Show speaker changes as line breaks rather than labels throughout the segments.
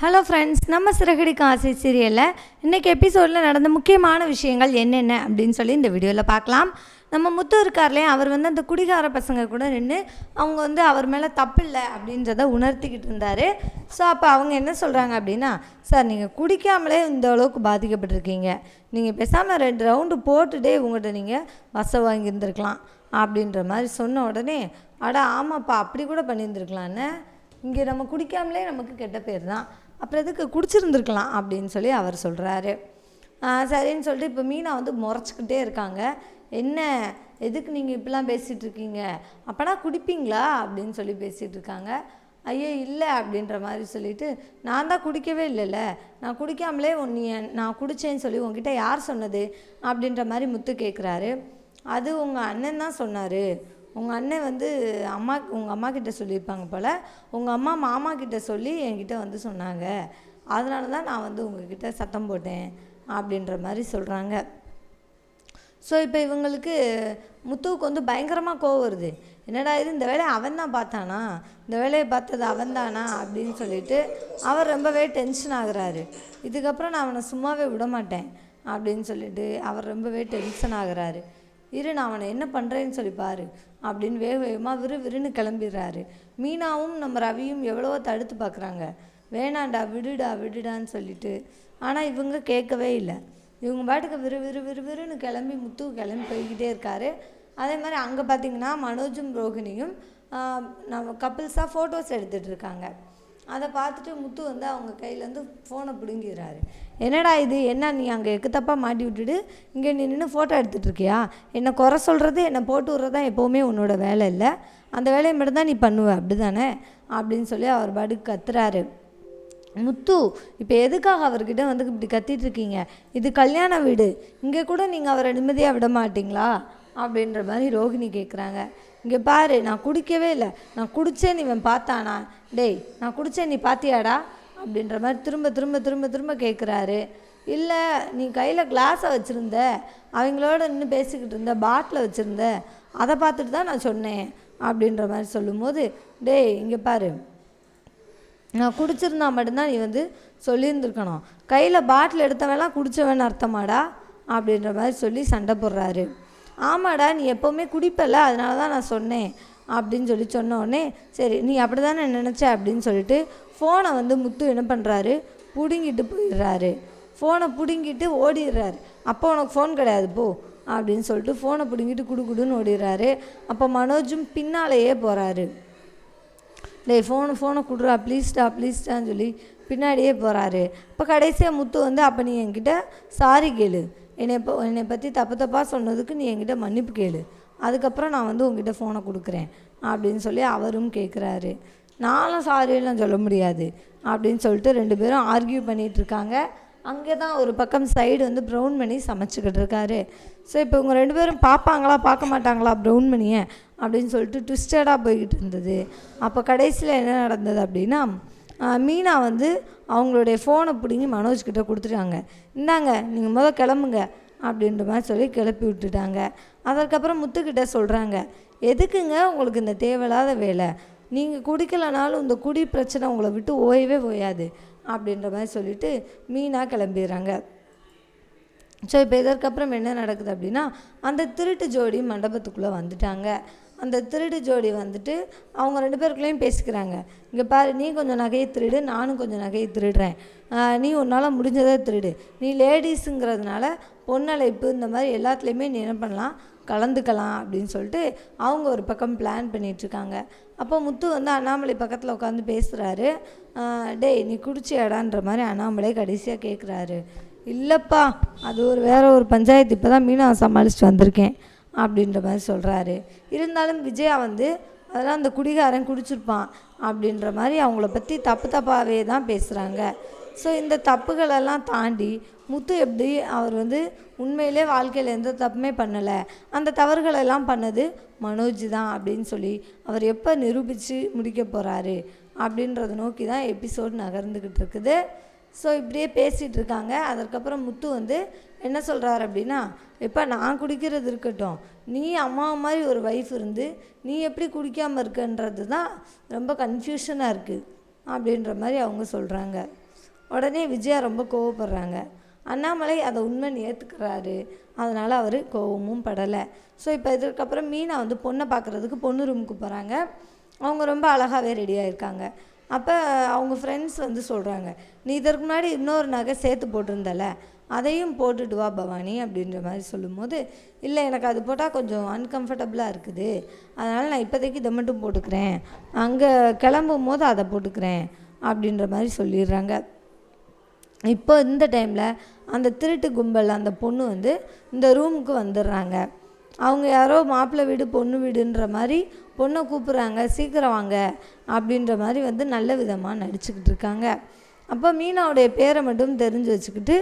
Hello friends நம்ம சிறகடிக்க ஆசை சீரியலில் இன்றைக்கி எபிசோடில் நடந்த முக்கியமான விஷயங்கள் என்னென்ன அப்படின்னு சொல்லி இந்த வீடியோவில் பார்க்கலாம். நம்ம முத்து இருக்கார்லே அவர் வந்து அந்த குடிகார பசங்க கூட நின்று அவங்க வந்து அவர் மேலே தப்பில்லை அப்படின்றத உணர்த்திக்கிட்டு இருந்தார். ஸோ அப்போ அவங்க என்ன சொல்கிறாங்க அப்படின்னா சார் நீங்கள் குடிக்காமலே இந்த அளவுக்கு பாதிக்கப்பட்டிருக்கீங்க. நீங்கள் பேசாமல் ரெண்டு ரவுண்டு போட்டுகிட்டே உங்கள்கிட்ட நீங்கள் வசம் வாங்கியிருந்துருக்கலாம் அப்படின்ற மாதிரி சொன்ன உடனே அட ஆமாப்பா அப்படி கூட பண்ணியிருந்துருக்கலான்னு இங்கே நம்ம குடிக்காமலே நமக்கு கெட்ட பேர் தான். அப்புறம் எதுக்கு குடிச்சிருந்துருக்கலாம் அப்படின்னு சொல்லி அவர் சொல்கிறாரு சரின்னு சொல்லிட்டு இப்போ மீனா வந்து முறைச்சிக்கிட்டே இருக்காங்க. என்ன எதுக்கு நீங்கள் இப்படிலாம் பேசிகிட்டு இருக்கீங்க? அப்போனா குடிப்பீங்களா? அப்படின்னு சொல்லி பேசிகிட்டு இருக்காங்க. ஐயோ இல்லை அப்படின்ற மாதிரி சொல்லிட்டு நான் தான் குடிக்கவே இல்லைல்ல. நான் குடிக்காமலே நீ நான் குடித்தேன்னு சொல்லி உங்ககிட்ட யார் சொன்னது? அப்படின்ற மாதிரி முத்து கேட்குறாரு அது உங்கள் அண்ணன் தான் சொன்னார். உங்கள் அண்ணன் வந்து அம்மா உங்கள் அம்மா கிட்ட சொல்லியிருப்பாங்க போல். உங்கள் அம்மா மாமா கிட்ட சொல்லி என்கிட்ட வந்து சொன்னாங்க. அதனால தான் நான் வந்து உங்ககிட்ட சத்தம் போட்டேன் அப்படின்ற மாதிரி சொல்கிறாங்க ஸோ இப்போ இவங்களுக்கு முத்துவுக்கு வந்து பயங்கரமாக கோவம் வருது. என்னடா இது இந்த வேலையை அவன் தான் பார்த்தானா? இந்த வேலையை பார்த்தது அவன் தானா? அப்படின்னு சொல்லிட்டு அவர் ரொம்பவே டென்ஷன் ஆகுறாரு. இதுக்கப்புறம் நான் அவனை சும்மாவே விட மாட்டேன் அப்படின்னு சொல்லிட்டு அவர் ரொம்பவே டென்ஷன் ஆகுறாரு. இரு நான் அவனை என்ன பண்ணுறேன்னு சொல்லி பாரு அப்படின்னு வேக வேகமாக விறு விறுன்னு கிளம்பிடுறாரு. மீனாவும் நம்ம ரவியும் எவ்வளவோ தடுத்து பார்க்குறாங்க. வேணாண்டா விடுடா விடுடான்னு சொல்லிட்டு. ஆனால் இவங்க கேட்கவே இல்லை. இவங்க பாட்டுக்கு விறு விறு விறு விறுன்னு கிளம்பி முத்து கிளம்பி போய்கிட்டே இருக்காரு. அதே மாதிரி அங்கே பார்த்தீங்கன்னா மனோஜும் ரோஹிணியும் நம்ம கப்பிள்ஸாக ஃபோட்டோஸ் எடுத்துகிட்டு இருக்காங்க. அதை பார்த்துட்டு முத்து வந்து அவங்க கையிலேருந்து ஃபோனை பிடுங்கிறாரு என்னடா இது? என்ன நீ அங்கே எக்கு தப்பாக மாட்டி விட்டுட்டு இங்கே நீ நின்று ஃபோட்டோ எடுத்துகிட்டு இருக்கியா? என்னை குறை சொல்கிறது என்னை போட்டு விட்றது தான் எப்போவுமே உன்னோட வேலை இல்லை. அந்த வேலையை மட்டும்தான் நீ பண்ணுவ அப்படி தானே அப்படின்னு சொல்லி அவர் பாட்டுக்கு கத்துறாரு. முத்து இப்போ எதுக்காக அவர்கிட்ட வந்து இப்படி கத்திட்டு இருக்கீங்க? இது கல்யாண வீடு. இங்கே கூட நீங்கள் அவரை நிம்மதியாக விட மாட்டிங்களா? அப்படின்ற மாதிரி ரோகிணி கேட்குறாங்க இங்கே பாரு நான் குடிக்கவே இல்லை. நான் குடிச்சேன் இவன் பார்த்தானா? டேய் நான் குடித்தேன் நீ பார்த்தியாடா அப்படின்ற மாதிரி திரும்ப திரும்ப திரும்ப திரும்ப கேட்குறாரு இல்லை நீ கையில் கிளாஸை வச்சுருந்த. அவங்களோட நின்று பேசிக்கிட்டு இருந்த பாட்டில் வச்சுருந்த. அதை பார்த்துட்டு தான் நான் சொன்னேன் அப்படின்ற மாதிரி சொல்லும்போது டேய் இங்கே பாரு. நான் குடிச்சிருந்தா மட்டும்தான் நீ வந்து சொல்லியிருந்துருக்கணும். கையில் பாட்டில் எடுத்தவெல்லாம் குடிச்சவன் அர்த்தமாடா? அப்படின்ற மாதிரி சொல்லி சண்டை போடுறாரு. ஆமாடா நீ எப்போவுமே குடிப்பல அதனால தான் நான் சொன்னேன் அப்படின்னு சொல்லி சொன்னோடனே சரி நீ அப்படி தானே நினச்ச? அப்படின்னு சொல்லிட்டு ஃபோனை வந்து முத்து என்ன பண்ணுறாரு பிடுங்கிட்டு போயிடுறாரு. ஃபோனை பிடுங்கிட்டு ஓடிடுறாரு. அப்போ உனக்கு ஃபோன் கிடையாது போ அப்படின்னு சொல்லிட்டு ஃபோனை பிடுங்கிட்டு குடுக்குடுன்னு ஓடிடுறாரு. அப்போ மனோஜும் பின்னாலேயே போகிறாரு டேய் ஃபோனு ஃபோனை கொடுறா ப்ளீஸ்டா ப்ளீஸ்டான்னு சொல்லி பின்னாடியே போகிறாரு இப்போ கடைசியாக முத்து வந்து அப்போ நீ என்கிட்ட சாரி கேளு. என்னை இப்போ என்னை பற்றி தப்பு தப்பாக சொன்னதுக்கு நீ என்கிட்ட மன்னிப்பு கேளு. அதுக்கப்புறம் நான் வந்து உங்ககிட்ட ஃபோனை கொடுக்குறேன் அப்படின்னு சொல்லி அவரும் கேட்குறாரு நானும் சாரியெல்லாம் சொல்ல முடியாது அப்படின்னு சொல்லிட்டு ரெண்டு பேரும் ஆர்கியூ பண்ணிகிட்டு இருக்காங்க. அங்கே தான் ஒரு பக்கம் சைடு வந்து ப்ரௌன் மணி சமைச்சிக்கிட்டு இருக்காரு. ஸோ இப்போ இவங்க ரெண்டு பேரும் பார்ப்பாங்களா பார்க்க மாட்டாங்களா ப்ரௌன் மணியை அப்படின்னு சொல்லிட்டு ட்விஸ்டடாக போய்கிட்டு இருந்தது. அப்போ கடைசியில் என்ன நடந்தது அப்படின்னா மீனா வந்து அவங்களுடைய ஃபோனை பிடுங்கி மனோஜ்கிட்ட கொடுத்துட்டாங்க. இந்தாங்க நீங்கள் முதல் கிளம்புங்க அப்படின்ற மாதிரி சொல்லி கிளப்பி விட்டுட்டாங்க. அதற்கப்புறம் முத்துக்கிட்ட சொல்கிறாங்க எதுக்குங்க உங்களுக்கு இந்த தேவையில்லாத வேலை? நீங்கள் குடிக்கலைனாலும் இந்த குடி பிரச்சனை உங்களை விட்டு ஓயவே ஓயாது அப்படின்ற மாதிரி சொல்லிட்டு மீனாக கிளம்பிடுறாங்க. ஸோ இப்போ இதற்கப்புறம் என்ன நடக்குது அப்படின்னா அந்த திருட்டு ஜோடி மண்டபத்துக்குள்ளே வந்துட்டாங்க. அந்த திருடு ஜோடி வந்துட்டு அவங்க ரெண்டு பேருக்குள்ளேயும் பேசிக்கிறாங்க. இங்கே பாரு நீ கொஞ்சம் நகையை திருடு நானும் கொஞ்சம் நகையை திருடுறேன். நீ உன்னால் முடிஞ்சதை திருடு. நீ லேடிஸுங்கிறதுனால பொன்னழைப்பு இந்த மாதிரி எல்லாத்துலேயுமே நீ என்ன பண்ணலாம் கலந்துக்கலாம் அப்படின்னு சொல்லிட்டு அவங்க ஒரு பக்கம் பிளான் பண்ணிகிட்ருக்காங்க அப்போ முத்து வந்து அண்ணாமலை பக்கத்தில் உட்காந்து பேசுகிறாரு டேய் நீ குடிச்சியாடான்ற மாதிரி அண்ணாமலை கடைசியாக கேட்குறாரு இல்லைப்பா அது ஒரு வேற ஒரு பஞ்சாயத்து. இப்போ தான் மீனா சமாளிச்சுட்டு வந்திருக்கேன். அப்படின்ற மாதிரி சொல்கிறாரு இருந்தாலும் விஜயா வந்து அதெல்லாம் அந்த குடிகாரன் குடிச்சிருப்பான் அப்படின்ற மாதிரி அவங்கள பற்றி தப்பு தப்பாகவே தான் பேசுகிறாங்க ஸோ இந்த தப்புகளெல்லாம் தாண்டி முத்து எப்படி அவர் வந்து உண்மையிலே வாழ்க்கையில் எந்த தப்புமே பண்ணலை. அந்த தவறுகளெல்லாம் பண்ணது மனோஜ் தான் அப்படின்னு சொல்லி அவர் எப்போ நிரூபித்து முடிக்க போகிறாரு அப்படின்றத நோக்கி தான் எபிசோட் நகர்ந்துக்கிட்டு இருக்குது. ஸோ இப்படியே பேசிகிட்டு இருக்காங்க. அதற்கப்புறம் முத்து வந்து என்ன சொல்கிறாரு அப்படின்னா இப்போ நான் குடிக்கிறது இருக்கட்டும். நீ அம்மா மாதிரி ஒரு ஒய்ஃப் இருந்து நீ எப்படி குடிக்காமல் இருக்கன்றது தான் ரொம்ப கன்ஃபியூஷனாக இருக்குது அப்படின்ற மாதிரி அவங்க சொல்கிறாங்க உடனே விஜயா ரொம்ப கோவப்படுறாங்க. அண்ணாமலை அதை உண்மைன்னு ஏற்றுக்கிறாரு அதனால் அவர் கோவமும் படலை. ஸோ இப்போ இதுக்கப்புறம் மீனா வந்து பொண்ணை பார்க்குறதுக்கு பொண்ணு ரூமுக்கு போகிறாங்க அவங்க ரொம்ப அழகாகவே ரெடியாக இருக்காங்க அப்போ அவங்க ஃப்ரெண்ட்ஸ் வந்து சொல்கிறாங்க நீ இதற்கு முன்னாடி இன்னொரு நகை சேர்த்து போட்டிருந்தல அதையும் போட்டுட்டு வா பவானி அப்படின்ற மாதிரி சொல்லும்போது இல்லை எனக்கு அது போட்டால் கொஞ்சம் அன்கம்ஃபர்டபுளாக இருக்குது. அதனால் நான் இப்போதைக்கு இதை மட்டும் போட்டுக்கிறேன். அங்கே கிளம்பும் போது அதை போட்டுக்கிறேன் அப்படின்ற மாதிரி சொல்லிடுறாங்க. இப்போ இந்த டைமில் அந்த திருட்டு கும்பல் அந்த பொண்ணு வந்து இந்த ரூமுக்கு வந்துடுறாங்க. அவங்க யாரோ மாப்பிள்ளை வீடு பொண்ணு வீடுன்ற மாதிரி பொண்ணை கூப்பிட்றாங்க சீக்கிரம் வாங்க அப்படின்ற மாதிரி வந்து நல்ல விதமாக நடிச்சுக்கிட்டு இருக்காங்க. அப்போ மீனாவுடைய பேரை மட்டும் தெரிஞ்சு வச்சுக்கிட்டு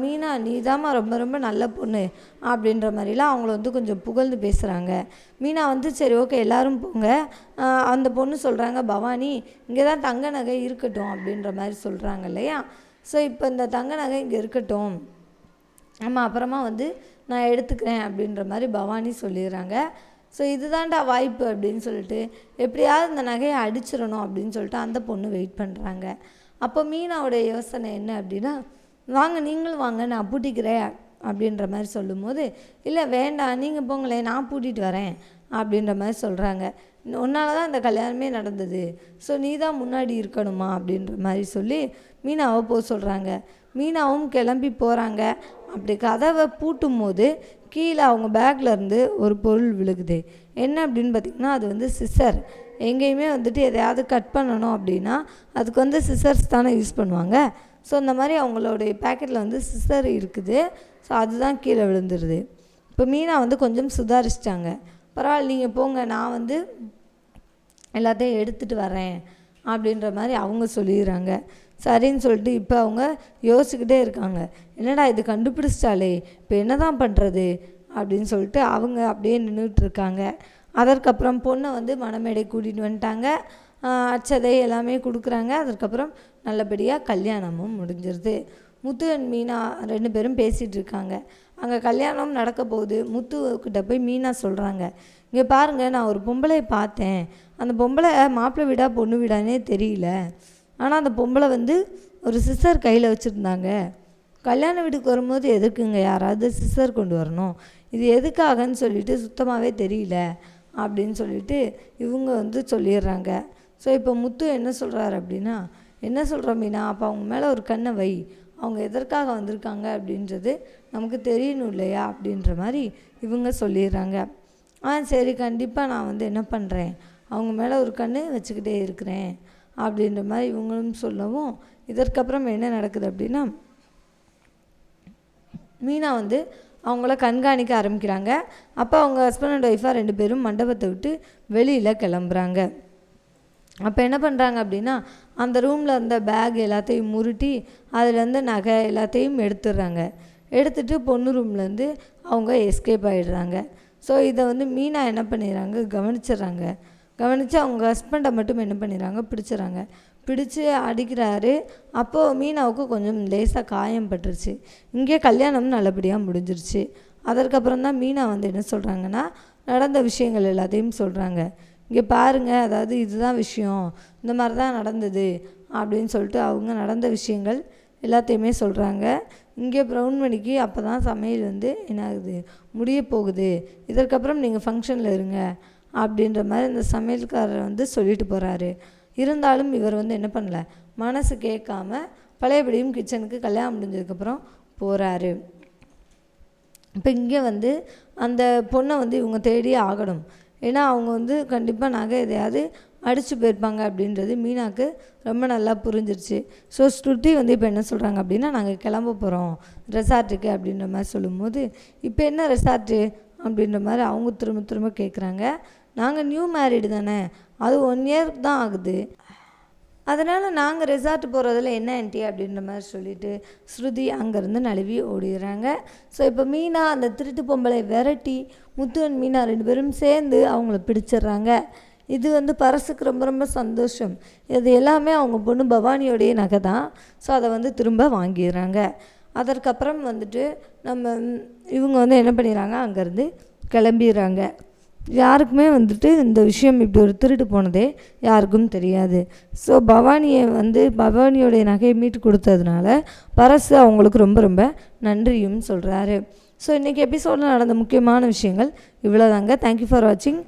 மீனா நீ ரொம்ப ரொம்ப நல்ல பொண்ணு அப்படின்ற மாதிரிலாம் அவங்கள வந்து கொஞ்சம் புகழ்ந்து பேசுகிறாங்க மீனா வந்து சரி ஓகே எல்லோரும் போங்க. அந்த பொண்ணு சொல்கிறாங்க பவானி இங்கே தான் தங்க நகை இருக்கட்டும் அப்படின்ற மாதிரி சொல்கிறாங்க இல்லையா? ஸோ இப்போ இந்த தங்க நகை இங்கே இருக்கட்டும். ஆமாம் அப்புறமா வந்து நான் எடுத்துக்கிறேன் அப்படின்ற மாதிரி பவானி சொல்லிடுறாங்க. ஸோ இதுதான்டா வாய்ப்பு அப்படின்னு சொல்லிட்டு எப்படியாவது இந்த நகையை அடிச்சிடணும் அப்படின்னு சொல்லிட்டு அந்த பொண்ணு வெயிட் பண்ணுறாங்க அப்போ மீனாவோடைய யோசனை என்ன அப்படின்னா வாங்க நீங்களும் வாங்க நான் பூட்டிக்கிறேன் அப்படின்ற மாதிரி சொல்லும்போது இல்லை வேண்டாம் நீங்கள் போங்களேன் நான் பூட்டிகிட்டு வரேன் அப்படின்ற மாதிரி சொல்கிறாங்க உன்னால் தான் இந்த கல்யாணமே நடந்தது. ஸோ நீ தான் முன்னாடி இருக்கணுமா அப்படின்ற மாதிரி சொல்லி மீனாவை போக சொல்கிறாங்க மீனாவும் கிளம்பி போகிறாங்க அப்படி கதவை பூட்டும் போது கீழே அவங்க பேக்கில் இருந்து ஒரு பொருள் விழுகுது. என்ன அப்படின்னு பார்த்திங்கன்னா அது வந்து சிசர் எங்கேயுமே வந்துட்டு எதையாவது கட் பண்ணணும் அப்படின்னா அதுக்கு வந்து சிசர்ஸ் தானே யூஸ் பண்ணுவாங்க. ஸோ அந்த மாதிரி அவங்களுடைய பேக்கெட்டில் வந்து சிசர் இருக்குது. ஸோ அதுதான் கீழே விழுந்துருது. இப்போ மீனா வந்து கொஞ்சம் சுதாரிச்சிட்டாங்க. பரவாயில்ல நீங்கள் போங்க நான் வந்து எல்லாத்தையும் எடுத்துகிட்டு வரேன் அப்படின்ற மாதிரி அவங்க சொல்லிடுறாங்க. சரின்னு சொல்லிட்டு இப்போ அவங்க யோசிச்சுக்கிட்டே இருக்காங்க. என்னடா இது கண்டுபிடிச்சிட்டாலே இப்போ என்ன தான் பண்ணுறது அப்படின்னு சொல்லிட்டு அவங்க அப்படியே நின்றுட்டுருக்காங்க அதற்கப்புறம் பொண்ணை வந்து மணமேடை கூட்டிகிட்டு வந்துட்டாங்க. அச்சதை எல்லாமே கொடுக்குறாங்க. அதற்கப்புறம் நல்லபடியாக கல்யாணமும் முடிஞ்சிருது. முத்து அண்ட் மீனா ரெண்டு பேரும் பேசிகிட்டு இருக்காங்க. அங்கே கல்யாணம் நடக்க போகுது. முத்துக்கிட்ட போய் மீனா சொல்கிறாங்க இங்கே பாருங்கள் நான் ஒரு பொம்பளை பார்த்தேன். அந்த பொம்பளை மாப்பிள்ளை வீடா பொண்ணு வீடானே தெரியல. ஆனால் அந்த பொம்பளை வந்து ஒரு சிஸ்டர் கையில் வச்சுருந்தாங்க. கல்யாண வீட்டுக்கு வரும்போது எதுக்குங்க யாராவது சிஸ்டர் கொண்டு வரணும்? இது எதுக்காகன்னு சொல்லிட்டு சுத்தமாகவே தெரியல அப்படின்னு சொல்லிட்டு இவங்க வந்து சொல்லிடுறாங்க. ஸோ இப்போ முத்து என்ன சொல்கிறாரு அப்படின்னா என்ன சொல்கிறோம் மீனா? அப்போ அவங்க மேலே ஒரு கண்ணை வை. அவங்க எதற்காக வந்திருக்காங்க? அப்படின்றது நமக்கு தெரியணும் இல்லையா? அப்படின்ற மாதிரி இவங்க சொல்லிடுறாங்க. ஆ சரி கண்டிப்பாக நான் வந்து என்ன பண்ணுறேன் அவங்க மேலே ஒரு கண்ணு வச்சுக்கிட்டே இருக்கிறேன். அப்படின்ற மாதிரி இவங்களும் சொல்லவும் இதற்கப்புறம் என்ன நடக்குது அப்படின்னா மீனா வந்து அவங்கள கண்காணிக்க ஆரம்பிக்கிறாங்க. அப்போ அவங்க ஹஸ்பண்ட் அண்ட் ஒய்ஃபாக ரெண்டு பேரும் மண்டபத்தை விட்டு வெளியில் கிளம்புறாங்க. அப்போ என்ன பண்ணுறாங்க அப்படின்னா அந்த ரூமில் இருந்த பேக் எல்லாத்தையும் முருட்டி அதுலேருந்து நகை எல்லாத்தையும் எடுத்துடுறாங்க. எடுத்துகிட்டு பொண்ணு ரூம்லேருந்து அவங்க எஸ்கேப் ஆகிடுறாங்க ஸோ இதை வந்து மீனா என்ன பண்ணிடுறாங்க? கவனிச்சிடுறாங்க. கவனித்து அவங்க ஹஸ்பண்டை மட்டும் என்ன பண்ணிடுறாங்க? பிடிச்சிடுறாங்க. பிடிச்சு அடிக்கிறாரு. அப்போது மீனாவுக்கு கொஞ்சம் லேசாக காயம் பட்டுருச்சு. இங்கே கல்யாணம் நல்லபடியாக முடிஞ்சிருச்சு. அதற்கப்புறம் தான் மீனா வந்து என்ன சொல்கிறாங்கன்னா நடந்த விஷயங்கள் எல்லாத்தையும் சொல்கிறாங்க இங்கே பாருங்கள் அதாவது இதுதான் விஷயம். இந்த மாதிரி தான் நடந்தது அப்படின்னு சொல்லிட்டு அவங்க நடந்த விஷயங்கள் எல்லாத்தையுமே சொல்கிறாங்க இங்கே ப்ரௌன்மணிக்கு அப்போ தான் சமையல் வந்து என்ன ஆகுது முடிய போகுது. இதற்கப்புறம் நீங்கள் ஃபங்க்ஷனில் இருங்க. அப்படின்ற மாதிரி இந்த சமையல்காரர் வந்து சொல்லிட்டு போகிறாரு இருந்தாலும் இவர் வந்து என்ன பண்ணல மனசு கேட்காம பழையபடியும் கிச்சனுக்கு கல்யாணம் முடிஞ்சதுக்கப்புறம் போகிறாரு இப்போ இங்கே வந்து அந்த பொண்ணை வந்து இவங்க தேடியே ஆகணும். ஏன்னா அவங்க வந்து கண்டிப்பாக நகை எதையாவது அடித்து போயிருப்பாங்க அப்படின்றது மீனாக்கு ரொம்ப நல்லா புரிஞ்சிருச்சு. ஸோ ஸ்ருதி வந்து இப்போ என்ன சொல்கிறாங்க அப்படின்னா நாங்கள் கிளம்ப போகிறோம் ரெசார்ட்டுக்கு அப்படின்ற மாதிரி சொல்லும்போது இப்போ என்ன ரெசார்ட்டு அப்படின்ற மாதிரி அவங்க திரும்ப திரும்ப கேட்குறாங்க நாங்கள் நியூ மேரிடு தானே அது ஒன் இயர் தான் ஆகுது. அதனால் நாங்கள் ரெசார்ட் போகிறதுல என்ன ஆன்ட்டி அப்படின்ற மாதிரி சொல்லிட்டு ஸ்ருதி அங்கேருந்து நழுவி ஓடிடுறாங்க. ஸோ இப்போ மீனா அந்த திருட்டு பொம்பளை விரட்டி முத்து மீனா ரெண்டு பேரும் சேர்ந்து அவங்கள பிடிச்சிடுறாங்க. இது வந்து பரசுக்கு ரொம்ப ரொம்ப சந்தோஷம். இது எல்லாமே அவங்க பொண்ணு பவானியோடைய நகை தான். ஸோ அதை வந்து திரும்ப வாங்கிடுறாங்க. அதற்கப்புறம் வந்துட்டு நம்ம இவங்க வந்து என்ன பண்ணிடுறாங்க? அங்கேருந்து கிளம்பிடுறாங்க. யாருக்குமே வந்துட்டு இந்த விஷயம் இப்படி ஒரு திருட்டு போனதே யாருக்கும் தெரியாது. ஸோ பவானியை வந்து பவானியோடைய நகையை மீட்டு கொடுத்ததுனால பரசு அவங்களுக்கு ரொம்ப ரொம்ப நன்றியும் சொல்கிறாரு ஸோ இன்றைக்கி எபிசோடில் நடந்த முக்கியமான விஷயங்கள் இவ்வளோதாங்க தேங்க்யூ ஃபார் வாட்சிங்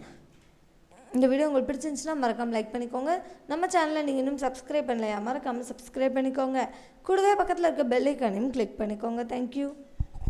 இந்த வீடியோ உங்களுக்கு பிடிச்சிருந்துச்சுன்னா மறக்காமல் லைக் பண்ணிக்கோங்க. நம்ம சேனலை நீங்கள் இன்னும் சப்ஸ்கிரைப் பண்ணலையா மறக்காமல் சப்ஸ்கிரைப் பண்ணிக்கோங்க. கூடவே பக்கத்தில் இருக்க பெல் ஐக்கானையும் கிளிக் பண்ணிக்கோங்க. தேங்க்யூ